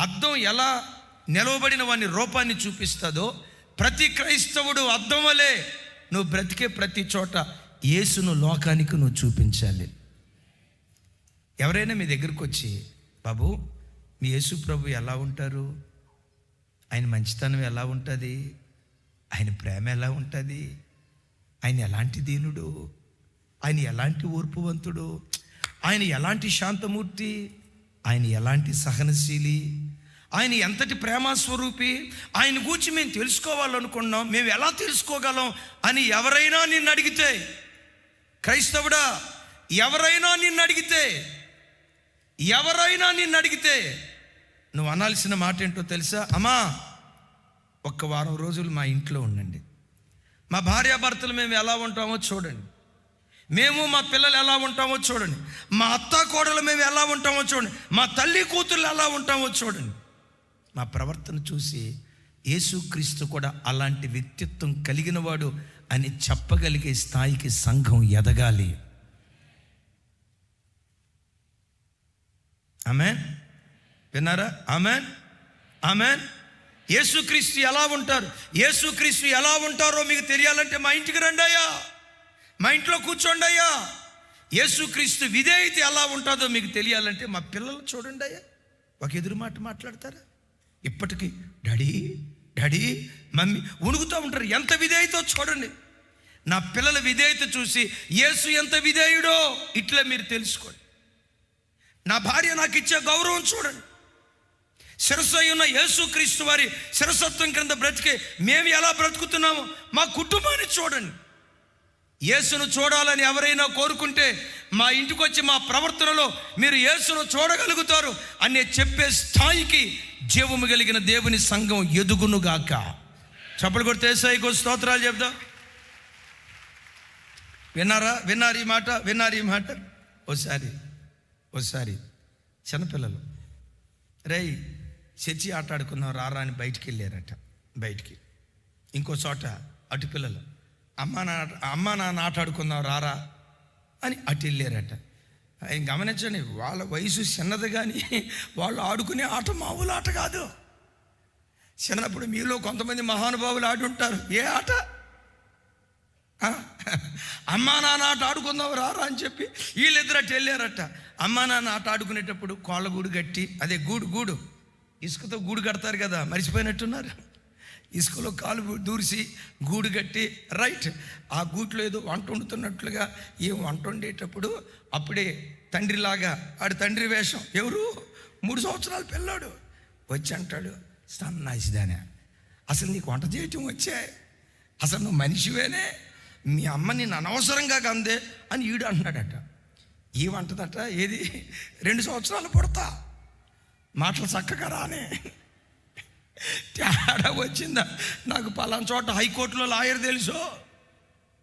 అద్దం ఎలా నిలవబడిన వాని రూపాన్ని చూపిస్తుందో ప్రతి క్రైస్తవుడు అద్దం వలె నువ్వు బ్రతికే ప్రతి చోట యేసును లోకానికి నువ్వు చూపించాలి. ఎవరైనా మీ దగ్గరకు వచ్చి బాబు మీ యేసు ప్రభు ఎలా ఉంటారు? ఆయన మంచితనం ఎలా ఉంటుంది? ఆయన ప్రేమ ఎలా ఉంటుంది? ఆయన ఎలాంటి దీనుడు? ఆయన ఎలాంటి ఓర్పువంతుడు? ఆయన ఎలాంటి శాంతమూర్తి? ఆయన ఎలాంటి సహనశీలి? ఆయన ఎంతటి ప్రేమస్వరూపి ఆయన గూర్చి మేము తెలుసుకోవాలనుకున్నాం. మేము ఎలా తెలుసుకోగలం అని ఎవరైనా నిన్ను అడిగితే క్రైస్తవుడా ఎవరైనా నిన్ను అడిగితే ఎవరైనా నిన్ను అడిగితే నువ్వు అనాల్సిన మాట ఏంటో తెలుసా? అమ్మా ఒక్క వారం రోజులు మా ఇంట్లో ఉండండి. మా భార్యాభర్తలు మేము ఎలా ఉంటామో చూడండి. మేము మా పిల్లలు ఎలా ఉంటామో చూడండి. మా అత్త కోడలు మేము ఎలా ఉంటామో చూడండి. మా తల్లి కూతుర్లు ఎలా ఉంటామో చూడండి. మా ప్రవర్తన చూసి యేసుక్రీస్తు కూడా అలాంటి వ్యక్తిత్వం కలిగినవాడు అని చెప్పగలిగే స్థాయికి సంఘం ఎదగాలి. ఆమెన్. విన్నారా? ఆమెన్. ఆమెన్. యేసుక్రీస్తు ఎలా ఉంటారు? యేసుక్రీస్తు ఎలా ఉంటారో మీకు తెలియాలంటే మా ఇంటికి రండి అయ్యా. మా ఇంట్లో కూర్చోండి అయ్యా. యేసుక్రీస్తు విధేయత ఎలా ఉంటుందో మీకు తెలియాలంటే మా పిల్లలు చూడండి అయ్యా. ఒక ఎదురు మాట మాట్లాడతారా? ఇప్పటికీ డాడీ డాడీ మమ్మీ ఉణుగుతూ ఉంటారు. ఎంత విధేయతో చూడండి. నా పిల్లల విధేయత చూసి యేసు ఎంత విధేయుడో ఇట్లా మీరు తెలుసుకోండి. నా భార్య నాకు ఇచ్చే గౌరవం చూడండి. శిరస్సు అయి ఉన్న యేసుక్రీస్తు వారి శిరసత్వం క్రింద బ్రతికే మేము ఎలా బ్రతుకుతున్నామో మా కుటుంబాన్ని చూడండి. యేసును చూడాలని ఎవరైనా కోరుకుంటే మా ఇంటికి వచ్చి మా ప్రవర్తనలో మీరు యేసును చూడగలుగుతారు అనే చెప్పే స్థాయికి జీవము కలిగిన దేవుని సంఘం ఎదుగునుగాక. చప్పలు కొడితే సాయికి స్తోత్రాలు చెప్దాం విన్నారా? విన్నారు ఈ మాట? విన్నారు ఈ మాట? ఓసారి ఓసారి. చిన్నపిల్లలు. రేయ్ చర్చి ఆట రారా అని బయటికి వెళ్ళారట. బయటికి. ఇంకో చోట అటు పిల్లలు అమ్మ నా అమ్మ నాన్న ఆట ఆడుకుందాం రారా అని అటు వెళ్ళారట. ఆయన గమనించండి వాళ్ళ వయసు చిన్నది కానీ వాళ్ళు ఆడుకునే ఆట మామూలు ఆట కాదు. చిన్నప్పుడు మీలో కొంతమంది మహానుభావులు ఆడి ఉంటారు. ఏ ఆట? అమ్మా నాన్న ఆట ఆడుకుందాం రారా అని చెప్పి వీళ్ళిద్దరు అటు వెళ్ళారట. అమ్మా నాన్న ఆట ఆడుకునేటప్పుడు కోళ్ళ గూడు కట్టి అదే గూడు గూడు. ఇసుకతో గూడు కడతారు కదా మర్చిపోయినట్టున్నారు. ఇసుకలో కాలు దూర్చి గూడు కట్టి రైట్ ఆ గూట్లో ఏదో వంట వండుతున్నట్లుగా ఈ వంట వండేటప్పుడు అప్పుడే తండ్రిలాగా ఆడు తండ్రి వేషం ఎవరు? మూడు సంవత్సరాలు పిల్లాడు. వచ్చి అంటాడు సన్నాసిదానే అసలు నీకు వంట చేయటం వచ్చే? అసలు నువ్వు మనిషివేనే? మీ అమ్మ నిన్ను అనవసరంగా కందే అని ఈడు అంటున్నాడట. ఈ వంటదట ఏది? రెండు సంవత్సరాలు పుడతా? మాటలు చక్కగా రానే. తేడా వచ్చిందా? నాకు పలానా చోట హైకోర్టులో లాయర్ తెలుసు.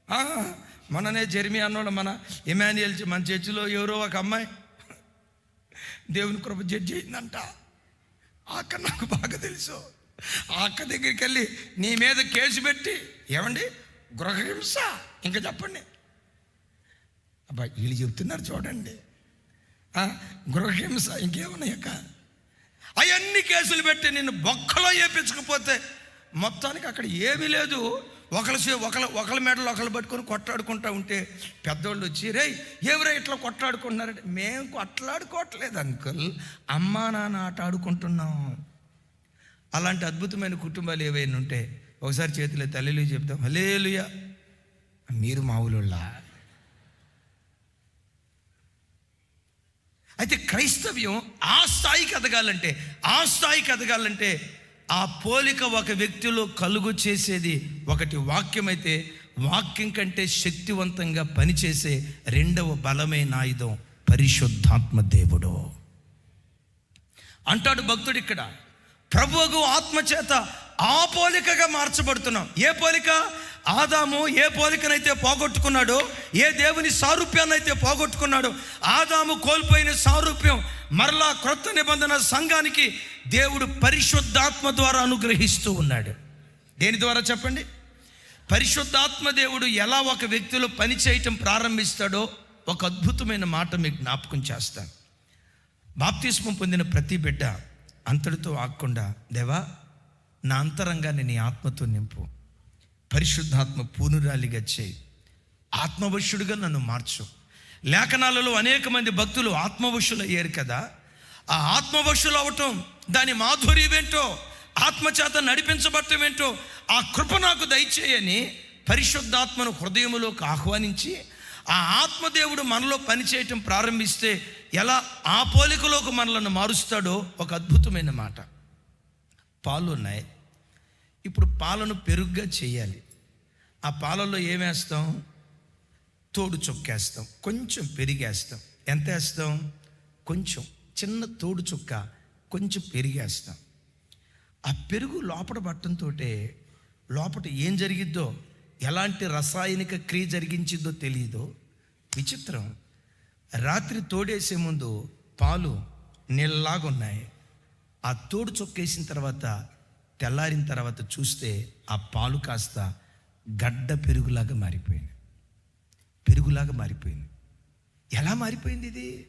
మననే మొన్ననే జెర్మీ అన్నోడు మన ఇమాన్యుయల్ మన చర్చిలో ఎవరో ఒక అమ్మాయి. దేవుని కృప జడ్జి అయిందంట. అక్క నాకు బాగా తెలుసు. ఆ అక్క దగ్గరికి వెళ్ళి నీ మీద కేసు పెట్టి ఏమండి? గృహహింస ఇంకా చెప్పండి. అబ్బా వీళ్ళు చెప్తున్నారు చూడండి. గృహహింస ఇంకేమున్నాయి అక్క? అవన్నీ కేసులు పెట్టి నిన్ను బొక్కలో వేపించకపోతే మొత్తానికి అక్కడ ఏమీ లేదు. ఒకళ్ళ చే- ఒకళ్ళ ఒకళ్ళ మెడలు ఒకళ్ళు పట్టుకొని కొట్లాడుకుంటూ ఉంటే పెద్దోళ్ళు వచ్చి రే ఎవరో ఇట్లా కొట్లాడుకుంటున్నారంటే? మేము కొట్లాడుకోవట్లేదు అంకుల్. అమ్మా నాన్న ఆట ఆడుకుంటున్నాం. అలాంటి అద్భుతమైన కుటుంబాలు ఏవైనా ఉంటే ఒకసారి చేతిలో తల్లిలు చెప్తాం హలేలుయా మీరు మావులుళ్ళా అయితే క్రైస్తవ్యం ఆ స్థాయికి ఎదగాలంటే ఆ స్థాయికి ఎదగాలంటే ఆ పోలిక ఒక వ్యక్తిలో కలుగు చేసేది ఒకటి వాక్యం అయితే వాక్యం కంటే శక్తివంతంగా పనిచేసే రెండవ బలమైన ఆయుధం పరిశుద్ధాత్మ దేవుడు. అంటాడు భక్తుడు ఇక్కడ ప్రభువుకు ఆత్మ చేత ఆ పోలికగా మార్చబడుతున్నాం. ఏ పోలిక? ఆదాము ఏ పోలికనైతే పోగొట్టుకున్నాడో ఏ దేవుని సారూప్యాన్నైతే పోగొట్టుకున్నాడో ఆదాము కోల్పోయిన సారూప్యం మరలా క్రొత్త నిబంధన సంఘానికి దేవుడు పరిశుద్ధాత్మ ద్వారా అనుగ్రహిస్తూ ఉన్నాడు. దేని ద్వారా చెప్పండి? పరిశుద్ధాత్మ దేవుడు ఎలా ఒక వ్యక్తిలో పని చేయటం ప్రారంభిస్తాడో ఒక అద్భుతమైన మాట మీకు జ్ఞాపకం చేస్తాను. బాప్తిస్మం పొందిన ప్రతి బిడ్డ అంతటితో ఆగకుండా దేవా నా అంతరంగాన్ని నీ ఆత్మతో నింపు. పరిశుద్ధాత్మ పూనురాలిగా చేయి. ఆత్మవశుడిగా నన్ను మార్చు. లేఖనాలలో అనేక మంది భక్తులు ఆత్మవశులు అయ్యారు కదా. ఆ ఆత్మవశులు అవటం దాని మాధుర్యమేంటో ఆత్మచేత నడిపించబడటం ఏంటో ఆ కృప నాకు దయచేయని పరిశుద్ధాత్మను హృదయములోకి ఆహ్వానించి ఆ ఆత్మదేవుడు మనలో పనిచేయటం ప్రారంభిస్తే ఎలా ఆ పోలికలోకి మనలను మారుస్తాడో ఒక అద్భుతమైన మాట. పాలు ఉన్నాయి ఇప్పుడు పాలను పెరుగ్గా చేయాలి. ఆ పాలలో ఏమేస్తాం తోడు చొక్కేస్తాం కొంచెం పెరిగేస్తాం. ఎంత వేస్తాం? కొంచెం. చిన్న తోడు చుక్క కొంచెం పెరిగేస్తాం. ఆ పెరుగు లోపల పట్టడంతో లోపల ఏం జరిగిద్దో ఎలాంటి రసాయనిక క్రియ జరిగించిందో తెలియదో విచిత్రం. రాత్రి తోడేసే ముందు పాలు నీళ్ళలాగున్నాయి. ఆ తోడు చొక్కేసిన తర్వాత తెల్లారిన తర్వాత చూస్తే ఆ పాలు కాస్త గడ్డ పెరుగులాగా మారిపోయింది. పెరుగులాగా మారిపోయింది. ఎలా మారిపోయింది ఇది?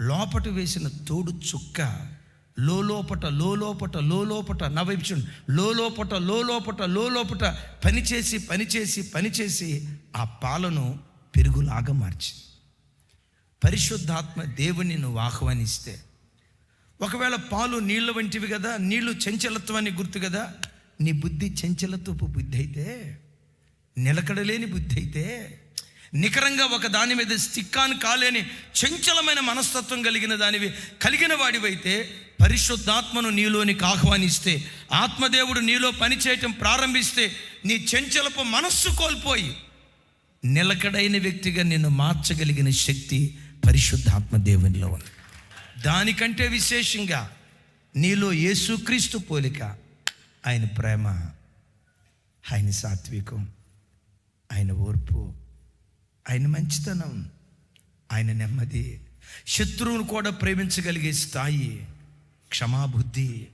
లోపట వేసిన తోడు చుక్క లోపట లోపట లోపట నా వైపు చూడండి. లోపట లోపట లోపట పనిచేసి పనిచేసి పనిచేసి ఆ పాలను పెరుగులాగా మార్చింది పరిశుద్ధాత్మ దేవుని నువ్వు ఆహ్వానిస్తే. ఒకవేళ పాలు నీళ్ళ వంటివి కదా నీళ్ళు చంచలత్వాన్ని గుర్తు కదా నీ బుద్ధి చంచలత్వపు బుద్ధి అయితే నిలకడలేని బుద్ధి అయితే నికరంగా ఒక దాని మీద స్టిక్కాన్ కాలేని చంచలమైన మనస్తత్వం కలిగిన దానివి కలిగిన వాడివైతే పరిశుద్ధాత్మను నీలోనికి ఆహ్వానిస్తే ఆత్మదేవుడు నీలో పనిచేయటం ప్రారంభిస్తే నీ చంచలపు మనస్సు కోల్పోయి నిలకడైన వ్యక్తిగా నిన్ను మార్చగలిగిన శక్తి పరిశుద్ధాత్మ దేవునిలో ఉంది. దానికంటే విశేషంగా నీలో యేసుక్రీస్తు పోలిక ఆయన ప్రేమ ఆయన సాత్వికం ఆయన ఓర్పు ఆయన మంచితనం ఆయన నెమ్మది. శత్రువును కూడా ప్రేమించగలిగే స్థాయి క్షమాబుద్ధి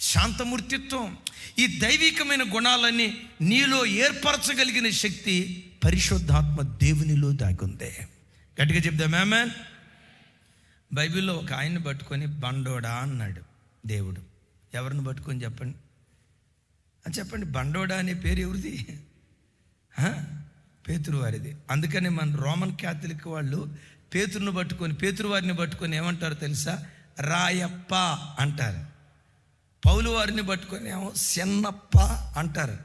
శాంతమూర్తిత్వం ఈ దైవికమైన గుణాలన్నీ నీలో ఏర్పరచగలిగిన శక్తి పరిశుద్ధాత్మ దేవునిలో దాగుంది. గట్టిగా చెప్దా మ్యామన్ బైబిల్లో ఒక ఆయన్ని పట్టుకొని బండోడా అన్నాడు దేవుడు. ఎవరిని పట్టుకొని చెప్పండి? అని చెప్పండి బండోడా అనే పేరు ఎవరిది? పేతురు వారిది. అందుకని మన రోమన్ క్యాథలిక్ వాళ్ళు పేతురుని పట్టుకొని పేతురు వారిని పట్టుకొని ఏమంటారు తెలుసా? రాయప్ప అంటారు. పౌలు వారిని పట్టుకొని ఏమో చెన్నప్ప అంటారు.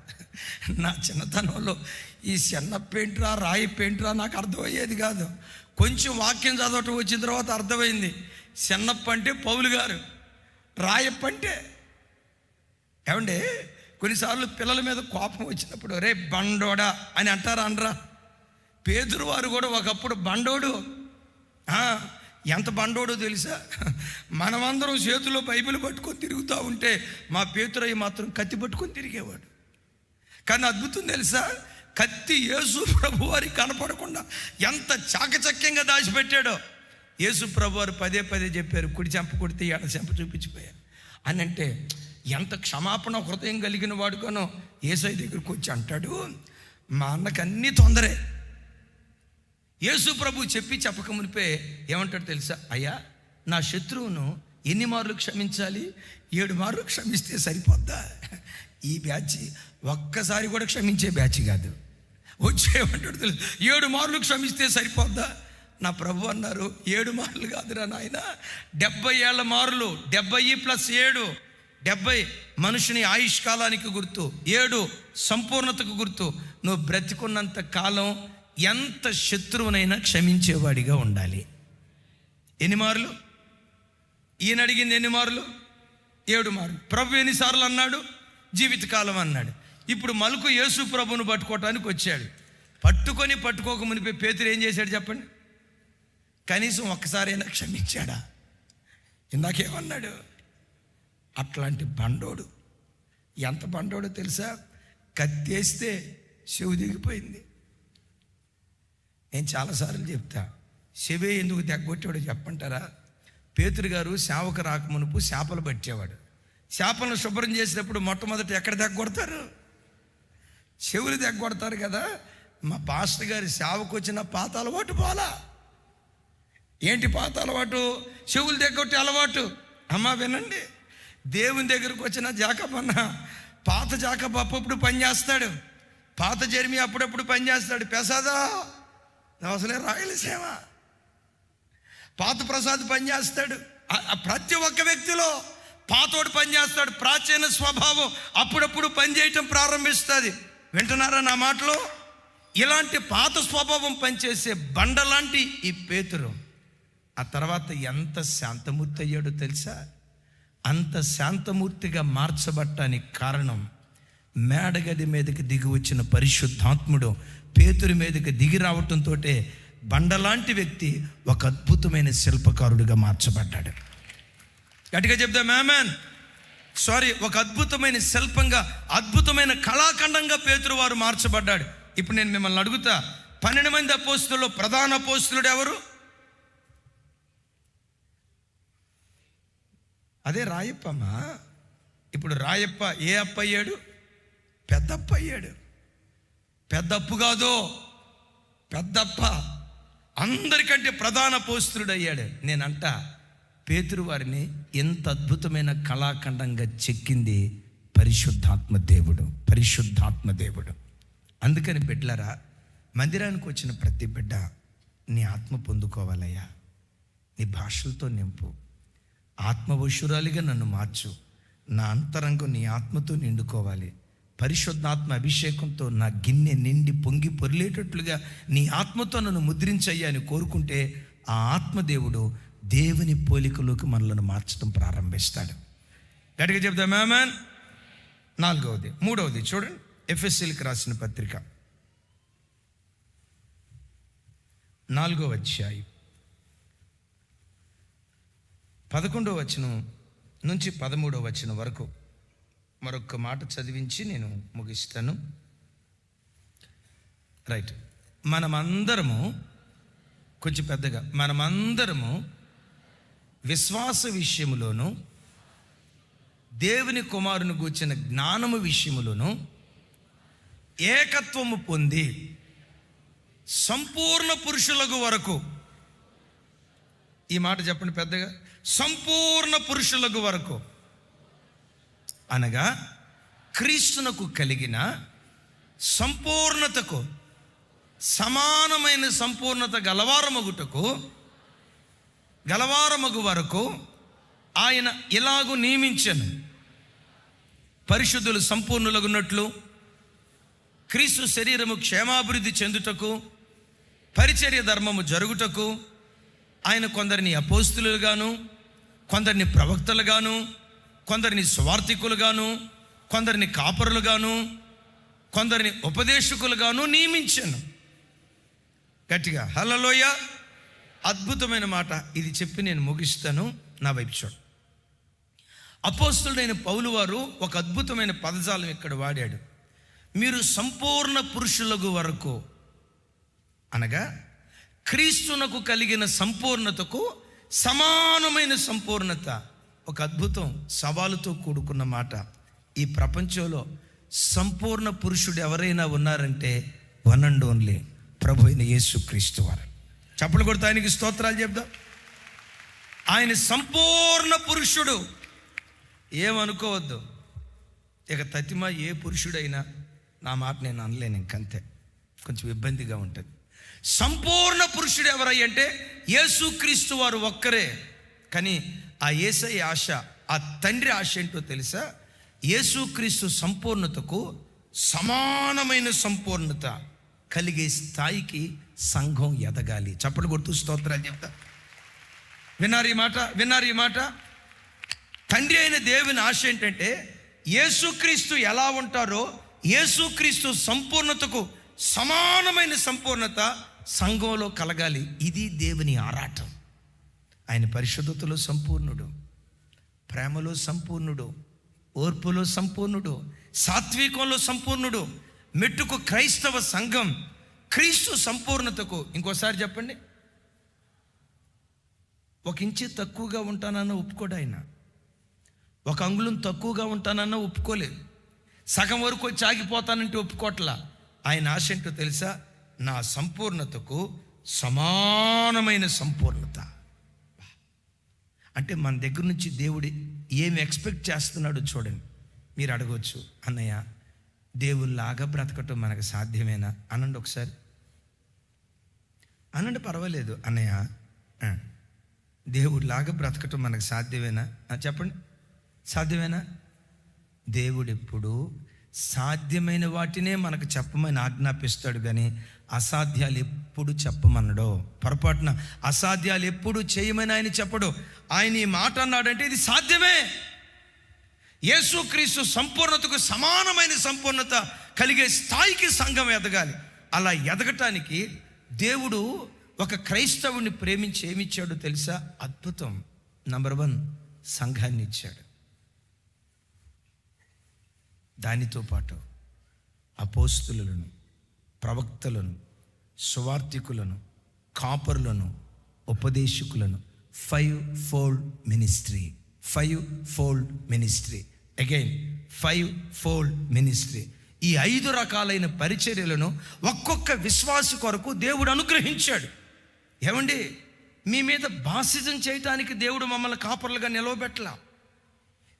నా చిన్నతనంలో ఈ చెన్నప్ప ఏంట్రా రాయి ఏంట్రా నాకు అర్థమయ్యేది కాదు. కొంచెం వాక్యం చదవటం వచ్చిన తర్వాత అర్థమైంది. చెన్నప్ప అంటే పౌలు గారు రాయప్ప అంటే ఏమండి? కొన్నిసార్లు పిల్లల మీద కోపం వచ్చినప్పుడు రే బండోడా అని అంటారా అనరా? పేదరు వారు కూడా ఒకప్పుడు బండోడు. ఎంత బండోడో తెలుసా? మనమందరం చేతిలో బైబిల్ పట్టుకొని తిరుగుతూ ఉంటే మా పేతురయ్య మాత్రం కత్తి పట్టుకొని తిరిగేవాడు. కానీ అద్భుతం తెలుసా? కత్తి యేసు ప్రభు వారికి కనపడకుండా ఎంత చాకచక్యంగా దాచిపెట్టాడో. యేసు ప్రభు వారు పదే పదే చెప్పారు కుడి చెంప కొడితే ఎడ చెంప చూపించిపోయారు అని అంటే ఎంత క్షమాపణ హృదయం కలిగిన వాడుగానో ఏసై దగ్గరికి వచ్చి అంటాడు మా అన్నకు అన్నీ తొందరే. యేసు ప్రభు చెప్పి చెప్పక మునిపే ఏమంటాడు తెలుసా? అయ్యా నా శత్రువును ఎన్ని మార్లు క్షమించాలి? ఏడు మార్లు క్షమిస్తే సరిపోద్దా? ఈ బ్యాచ్ ఒక్కసారి కూడా క్షమించే బ్యాచ్ కాదు. వచ్చేమంటాడు తెలుసు? ఏడు మార్లు క్షమిస్తే సరిపోద్దా? నా ప్రభు అన్నారు ఏడు మార్లు కాదురా నాయన డెబ్బై ఏళ్ళ మార్లు డెబ్బై ప్లస్ ఏడు డెబ్బై మనుషుని ఆయుష్ కాలానికి గుర్తు ఏడు సంపూర్ణతకు గుర్తు. నువ్వు బ్రతికున్నంత కాలం ఎంత శత్రువునైనా క్షమించేవాడిగా ఉండాలి. ఎన్ని మార్లు? ఈయన అడిగింది ఎన్ని మార్లు? ఏడు మార్లు. ప్రభు ఎన్నిసార్లు అన్నాడు? జీవితకాలం అన్నాడు. ఇప్పుడు మలుకు యేసు ప్రభును పట్టుకోవటానికి వచ్చాడు. పట్టుకొని పట్టుకోక మునిపే పేతురు ఏం చేశాడు చెప్పండి? కనీసం ఒక్కసారైనా క్షమించాడా? ఇందాకేమన్నాడు? అట్లాంటి బండోడు. ఎంత బండోడో తెలుసా? కత్తేస్తే చెవు దిగిపోయింది. నేను చాలాసార్లు చెప్తా శివే ఎందుకు తెగ్గొట్టాడో చెప్పంటారా? పేతురు గారు సేవకు రాకమునుపు చేపలు పట్టేవాడు. చేపలను శుభ్రం చేసినప్పుడు మొట్టమొదట ఎక్కడ తెగ్గొడతారు? చెవులు తెగ్గొడతారు కదా. మా పాస్టర్ గారి సేవకు వచ్చిన పాత అలవాటు పోలా. ఏంటి పాత అలవాటు? చెవులు తెగ్గొట్టే అలవాటు. అమ్మా వినండి. దేవుని దగ్గరకు వచ్చిన జాకబ్ అన్న పాత జాకబ్ అప్పుడప్పుడు పనిచేస్తాడు పాత జరిమి అప్పుడప్పుడు పనిచేస్తాడు పెసాదా నువ్వు అసలే రాయలసీమ. పాత ప్రసాద్ పనిచేస్తాడు ప్రతి ఒక్క వ్యక్తిలో పాతోడు పనిచేస్తాడు ప్రాచీన స్వభావం అప్పుడప్పుడు పనిచేయటం ప్రారంభిస్తుంది. వింటున్నారా నా మాటలు? ఇలాంటి పాత స్వభావం పనిచేసే బండలాంటి ఈ పేతురు. ఆ తర్వాత ఎంత శాంతమూర్తి అయ్యాడో తెలుసా? అంత శాంతమూర్తిగా మార్చబట్టానికి కారణం మేడగది మీదకి దిగి వచ్చిన పరిశుద్ధాత్ముడు పేతురి మీదకి దిగి రావటంతో బండలాంటి వ్యక్తి ఒక అద్భుతమైన శిల్పకారుడిగా మార్చబడ్డాడు. గట్టిగా చెప్దా మ్యామెన్ సారీ ఒక అద్భుతమైన శిల్పంగా అద్భుతమైన కళాఖండంగా పేతురు వారు మార్చబడ్డాడు. ఇప్పుడు నేను మిమ్మల్ని అడుగుతా పన్నెండు మంది అపోస్తుల్లో ప్రధాన అపోస్తులుడు ఎవరు? అదే రాయప్పమ్మా. ఇప్పుడు రాయప్ప ఏ అప్ప అయ్యాడు? పెద్దప్ప అయ్యాడు. పెద్దప్పు కాదు? పెద్దప్ప. అందరికంటే ప్రధాన పోస్తుడు అయ్యాడు నేనంట పేతురు వారిని ఎంత అద్భుతమైన కళాఖండంగా చెక్కింది పరిశుద్ధాత్మ దేవుడు పరిశుద్ధాత్మ దేవుడు. అందుకని బిడ్డలరా మందిరానికి వచ్చిన ప్రతి బిడ్డ నీ ఆత్మ పొందుకోవాలయ్యా. నీ భాషలతో నింపు. ఆత్మవశురాలిగా నన్ను మార్చు. నా అంతరంగం నీ ఆత్మతో నిండుకోవాలి. పరిశుద్ధాత్మ అభిషేకంతో నా గిన్నె నిండి పొంగి పొరిలేటట్లుగా నీ ఆత్మతో నన్ను ముద్రించయ్యా అని కోరుకుంటే ఆ ఆత్మదేవుడు దేవుని పోలికలోకి మనలను మార్చడం ప్రారంభిస్తాడు. గట్టిగా చెప్తా మేమన్ నాలుగవది మూడవది చూడండి. ఎఫ్ఎస్సీలకు రాసిన పత్రిక. నాలుగవ అధ్యాయం. పదకొండవ వచనం నుంచి పదమూడవ వచనం వరకు మరొక మాట చదివించి నేను ముగిస్తాను. రైట్. మనమందరము కొంచెం పెద్దగా మనమందరము విశ్వాస విషయములోను దేవుని కుమారుని గూర్చిన జ్ఞానము విషయములోను ఏకత్వము పొంది సంపూర్ణ పురుషులకు వరకు ఈ మాట చెప్పండి పెద్దగా. సంపూర్ణ పురుషులకు వరకు. అనగా క్రీస్తునకు కలిగిన సంపూర్ణతకు సమానమైన సంపూర్ణత గలవారమగుటకు గలవారమగు వరకు ఆయన ఇలాగు నియమించను. పరిశుద్ధులు సంపూర్ణులగున్నట్లు క్రీస్తు శరీరము క్షేమాభివృద్ధి చెందుటకు పరిచర్య ధర్మము జరుగుటకు ఆయన కొందరిని అపోస్తులుగాను కొందరిని ప్రవక్తలుగాను కొందరిని స్వార్థికులుగాను కొందరిని కాపరులుగాను కొందరిని ఉపదేశకులుగాను నియమించాను. గట్టిగా హలలోయ అద్భుతమైన మాట. ఇది చెప్పి నేను ముగిస్తాను. నా వైపు చూడు. అపోస్తుడైన పౌలు వారు ఒక అద్భుతమైన పదజాలం ఇక్కడ వాడాడు. మీరు సంపూర్ణ పురుషులకు వరకు అనగా క్రీస్తునకు కలిగిన సంపూర్ణతకు సమానమైన సంపూర్ణత ఒక అద్భుతం సవాలుతో కూడుకున్న మాట. ఈ ప్రపంచంలో సంపూర్ణ పురుషుడు ఎవరైనా ఉన్నారంటే వన్ అండ్ ఓన్లీ ప్రభు అయిన యేసు క్రీస్తు వారు. చప్పలు కొడుతూ ఆయనకి స్తోత్రాలు చెప్దాం. ఆయన సంపూర్ణ పురుషుడు. ఏమనుకోవద్దు. ఇక తతిమ ఏ పురుషుడైనా నా మాట నేను అనలేను ఇంకంతే. కొంచెం ఇబ్బందిగా ఉంటుంది. సంపూర్ణ పురుషుడు ఎవరై అంటే యేసుక్రీస్తు వారు ఒక్కరే. కానీ ఆ ఏసై ఆశ ఆ తండ్రి ఆశ ఏంటో తెలుసా? యేసుక్రీస్తు సంపూర్ణతకు సమానమైన సంపూర్ణత కలిగే స్థాయికి సంఘం ఎదగాలి. చప్పటి కొడుతూ స్తోత్రాలు చెప్తా. విన్నారు ఈ మాట? విన్నారు ఈ మాట? తండ్రి అయిన దేవుని ఆశ ఏంటంటే యేసుక్రీస్తు ఎలా ఉంటారో యేసుక్రీస్తు సంపూర్ణతకు సమానమైన సంపూర్ణత సంఘంలో కలగాలి. ఇది దేవుని ఆరాటం. ఆయన పరిశుద్ధతలో సంపూర్ణుడు ప్రేమలో సంపూర్ణుడు ఓర్పులో సంపూర్ణుడు సాత్వికంలో సంపూర్ణుడు మెట్టుకు క్రైస్తవ సంఘం క్రీస్తు సంపూర్ణతకు ఇంకోసారి చెప్పండి. ఒక ఇంచు తక్కువగా ఉంటానన్న ఒప్పుకోడు ఆయన. ఒక అంగుళం తక్కువగా ఉంటానన్న ఒప్పుకోలేదు. సగం వరకు వచ్చి ఆగిపోతానంటే ఒప్పుకోట్లా. ఆయన ఆశ ఏంటో తెలుసా? నా సంపూర్ణతకు సమానమైన సంపూర్ణత. అంటే మన దగ్గర నుంచి దేవుడి ఏమి ఎక్స్పెక్ట్ చేస్తున్నాడో చూడండి. మీరు అడగవచ్చు అన్నయ్య దేవుళ్ళలాగా బ్రతకటం మనకు సాధ్యమేనా? అనండి ఒకసారి. అనండి పర్వాలేదు అన్నయ్య. దేవుడిలాగా బ్రతకటం మనకు సాధ్యమేనా? చెప్పండి. సాధ్యమేనా? దేవుడు ఎప్పుడూ సాధ్యమైన వాటినే మనకు చెప్పమని ఆజ్ఞాపిస్తాడు కానీ అసాధ్యాలు ఎప్పుడు చెప్పమన్నాడో పొరపాటున అసాధ్యాలు ఎప్పుడు చేయమని ఆయన చెప్పడు. ఆయన ఈ మాట అన్నాడంటే ఇది సాధ్యమే. యేసుక్రీస్తు సంపూర్ణతకు సమానమైన సంపూర్ణత కలిగే స్థాయికి సంఘం ఎదగాలి. అలా ఎదగటానికి దేవుడు ఒక క్రైస్తవుని ప్రేమించి ఏమిచ్చాడో తెలుసా? అద్భుతం. నంబర్ వన్ సంఘాన్ని ఇచ్చాడు. దానితో పాటు అపోస్తులను ప్రవక్తలను సువార్థికులను కాపరులను ఉపదేశకులను fivefold ministry fivefold ministry again fivefold ministry ఈ ఐదు రకాలైన పరిచర్యలను ఒక్కొక్క విశ్వాస కొరకు దేవుడు అనుగ్రహించాడు. ఏమండి? మీ మీద బాసిజం చేయటానికి దేవుడు మమ్మల్ని కాపర్లుగా నిలవబెట్టలా?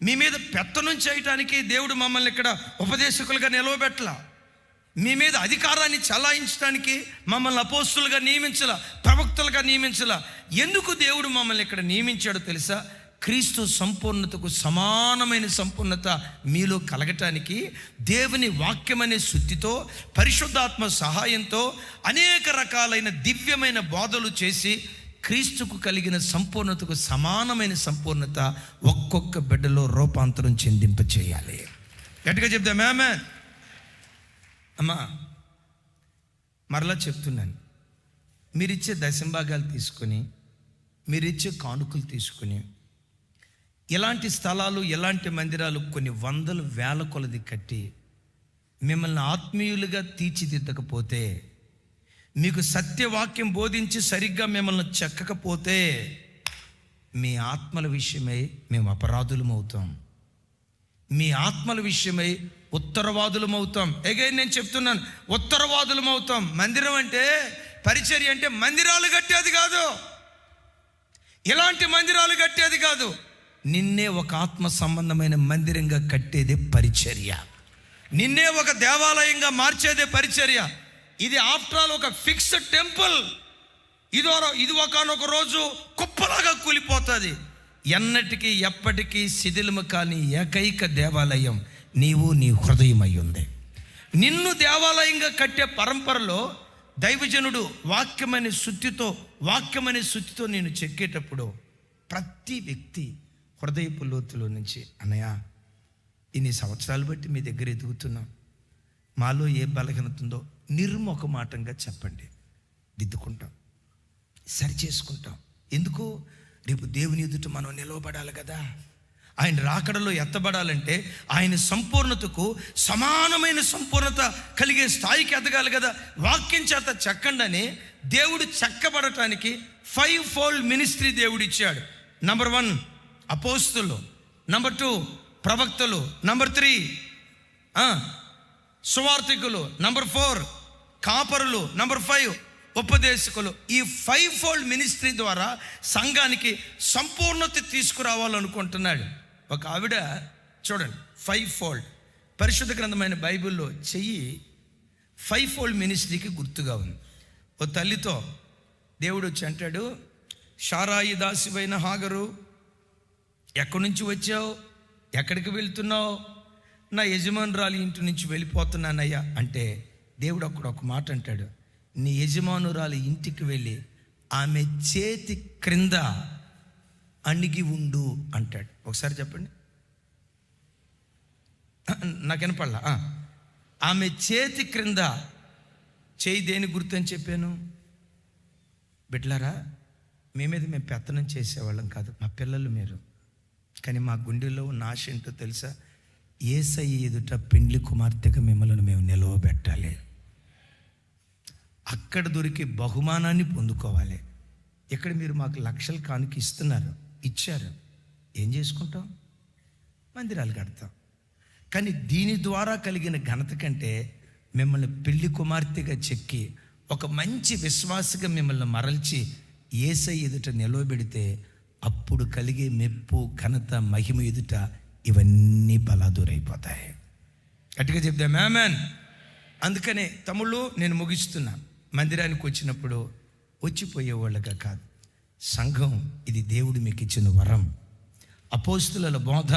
మీ మీద పెత్తనం చేయటానికి దేవుడు మమ్మల్ని ఇక్కడ ఉపదేశకులుగా నిలవబెట్టలా. మీ మీద అధికారాన్ని చలాయించడానికి మమ్మల్ని అపోస్తులుగా నియమించలా ప్రవక్తలుగా నియమించలా. ఎందుకు దేవుడు మమ్మల్ని ఇక్కడ నియమించాడో తెలుసా? క్రీస్తు సంపూర్ణతకు సమానమైన సంపూర్ణత మీలో కలగటానికి దేవుని వాక్యమనే శుద్ధితో పరిశుద్ధాత్మ సహాయంతో అనేక రకాలైన దివ్యమైన బోధలు చేసి క్రీస్తుకు కలిగిన సంపూర్ణతకు సమానమైన సంపూర్ణత ఒక్కొక్క బిడ్డలో రూపాంతరం చెందింప చేయాలి గట్టిగా చెప్తా మేమే అమ్మా మరలా చెప్తున్నాను. మీరిచ్చే దశంభాగాలు తీసుకొని మీరిచ్చే కానుకలు తీసుకొని ఎలాంటి స్థలాలు ఎలాంటి మందిరాలు కొన్ని వందల వేల కొలది కట్టి మిమ్మల్ని ఆత్మీయులుగా తీర్చిదిద్దకపోతే మీకు సత్యవాక్యం బోధించి సరిగ్గా మిమ్మల్ని చెక్కకపోతే మీ ఆత్మల విషయమై మేము అపరాధులమవుతాం. మీ ఆత్మల విషయమై ఉత్తరవాదులం అవుతాం ఎగైన్ నేను చెప్తున్నాను ఉత్తరవాదులం అవుతాం మందిరం అంటే పరిచర్య అంటే మందిరాలు కట్టేది కాదు. ఇలాంటి మందిరాలు కట్టేది కాదు. నిన్నే ఒక ఆత్మ సంబంధమైన మందిరంగా కట్టేదే పరిచర్య. నిన్నే ఒక దేవాలయంగా మార్చేదే పరిచర్య. ఇది ఆఫ్టర్ ఆల్ ఒక ఫిక్స్డ్ టెంపుల్ ఇది ఇది ఒకనొక రోజు కుప్పలాగా కూలిపోతుంది. ఎన్నటికీ ఎప్పటికీ శిథిలము కాని ఏకైక దేవాలయం నీవు నీ హృదయం అయి ఉంది. నిన్ను దేవాలయంగా కట్టే పరంపరలో దైవజనుడు వాక్యమనే శుద్ధితో వాక్యమనే శుద్ధితో నేను చెక్కేటప్పుడు ప్రతి వ్యక్తి హృదయపు లోతులో నుంచి అన్నయ్య ఇన్ని సంవత్సరాలు బట్టి మీ దగ్గర ఎదుగుతున్నాం. మాలో ఏ బలహీనత ఉందో నిర్ముఖమాటంగా చెప్పండి. దిద్దుకుంటాం. సరి చేసుకుంటాం. ఎందుకు? రేపు దేవుని ఎదుట మనం నిలవబడాలి కదా. ఆయన రాకడలో ఎత్తబడాలంటే ఆయన సంపూర్ణతకు సమానమైన సంపూర్ణత కలిగే స్థాయికి ఎదగాలి కదా. వాక్యం చేత చెక్కండని దేవుడు చెక్కబడటానికి ఫైవ్ ఫోల్డ్ మినిస్ట్రీ దేవుడు ఇచ్చాడు నంబర్ వన్ అపోస్తులు. నంబర్ టూ ప్రవక్తలు. నంబర్ త్రీ సువార్థికులు. నంబర్ ఫోర్ కాపరులు. నంబర్ ఫైవ్ ఉపదేశకులు. ఈ ఫైవ్ ఫోల్డ్ మినిస్ట్రీ ద్వారా సంఘానికి సంపూర్ణత తీసుకురావాలనుకుంటున్నాడు. ఒక ఆవిడ చూడండి ఫైవ్ ఫోల్డ్ పరిశుద్ధ గ్రంథమైన బైబిల్లో చెయ్యి ఫైవ్ ఫోల్డ్ మినిస్ట్రీకి గుర్తుగా ఉంది. ఓ తల్లితో దేవుడు వచ్చి అంటాడు షారాయి దాసివైన హాగరు ఎక్కడి నుంచి వచ్చావు? ఎక్కడికి వెళ్తున్నావు? నా యజమానురాలి ఇంటి నుంచి వెళ్ళిపోతున్నానయ్యా. అంటే దేవుడు అక్కడ ఒక మాట అంటాడు. నీ యజమానురాలు ఇంటికి వెళ్ళి ఆమె చేతి క్రింద అణిగి ఉండు అంటాడు. ఒకసారి చెప్పండి. నాకు వినపడలా? ఆమె చేతి క్రింద చేయి దేని గుర్తు అని చెప్పాను? బిడ్లారా మీ మీద మేము పెత్తనం చేసేవాళ్ళం కాదు. మా పిల్లలు మీరు. కానీ మా గుండెలో ఉన్న ఆశ ఏంటో తెలుసా? ఏసై ఎదుట పెండ్లి కుమార్తెగా మిమ్మల్ని మేము నిలవబెట్టాలి. అక్కడ దొరికే బహుమానాన్ని పొందుకోవాలి. ఇక్కడ మీరు మాకు లక్షలు కానుక ఇస్తున్నారు. ఇచ్చారు. ఏం చేసుకుంటాం? మందిరాలు కడతాం. కానీ దీని ద్వారా కలిగిన ఘనత కంటే మిమ్మల్ని పెళ్ళి కుమార్తెగా చెక్కి ఒక మంచి విశ్వాసగా మిమ్మల్ని మరల్చి ఏసై ఎదుట నిలవబెడితే అప్పుడు కలిగే మెప్పు ఘనత మహిమ ఎదుట ఇవన్నీ బలాదూరైపోతాయి. గట్టిగా చెప్తే మ్యామెన్ అందుకనే తమ్ముళ్ళు నేను ముగిస్తున్నాను మందిరానికి వచ్చినప్పుడు వచ్చిపోయేవాళ్ళగా కాదు. సంఘం ఇది దేవుడు మీకు ఇచ్చిన వరం. అపోస్తుల బోధ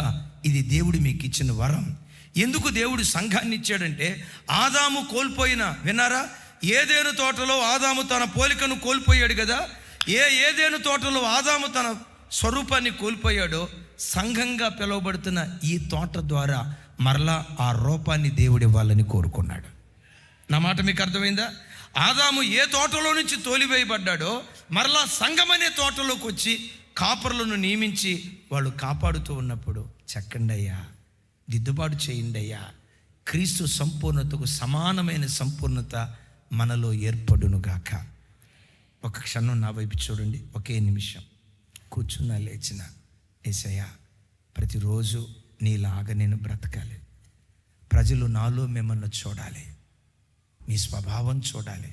ఇది దేవుడు మీకు ఇచ్చిన వరం. ఎందుకు దేవుడు సంఘాన్ని ఇచ్చాడంటే ఆదాము కోల్పోయిన విన్నారా? ఏదేను తోటలో ఆదాము తన పోలికను కోల్పోయాడు కదా? ఏ ఏదేను తోటలో ఆదాము తన స్వరూపాన్ని కోల్పోయాడో సంఘంగా పిలువబడుతున్న ఈ తోట ద్వారా మరలా ఆ రూపాన్ని దేవుడు ఇవ్వాలని కోరుకున్నాడు. నా మాట మీకు అర్థమైందా? ఆదాము ఏ తోటలో నుంచి తోలివేయబడ్డాడో మరలా సంగమనే అనే తోటలోకి వచ్చి కాపర్లను నియమించి వాళ్ళు కాపాడుతూ ఉన్నప్పుడు చెక్కండి అయ్యా దిద్దుబాటు చేయండి అయ్యా. క్రీస్తు సంపూర్ణతకు సమానమైన సంపూర్ణత మనలో ఏర్పడునుగాక. ఒక క్షణం నా వైపు చూడండి ఒకే నిమిషం. కూర్చున్నా లేచిన ఏసయ్యా ప్రతిరోజు నీలాగా నేను బ్రతకాలి. ప్రజలు నాలో మిమ్మల్ని చూడాలి. నీ స్వభావం చూడాలి.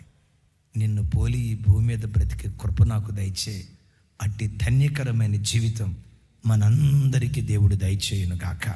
నిన్ను పోలి ఈ భూమి మీద బ్రతికే కృప నాకు దయచే. అట్టి ధన్యకరమైన జీవితం మనందరికీ దేవుడు దయచేయును గాక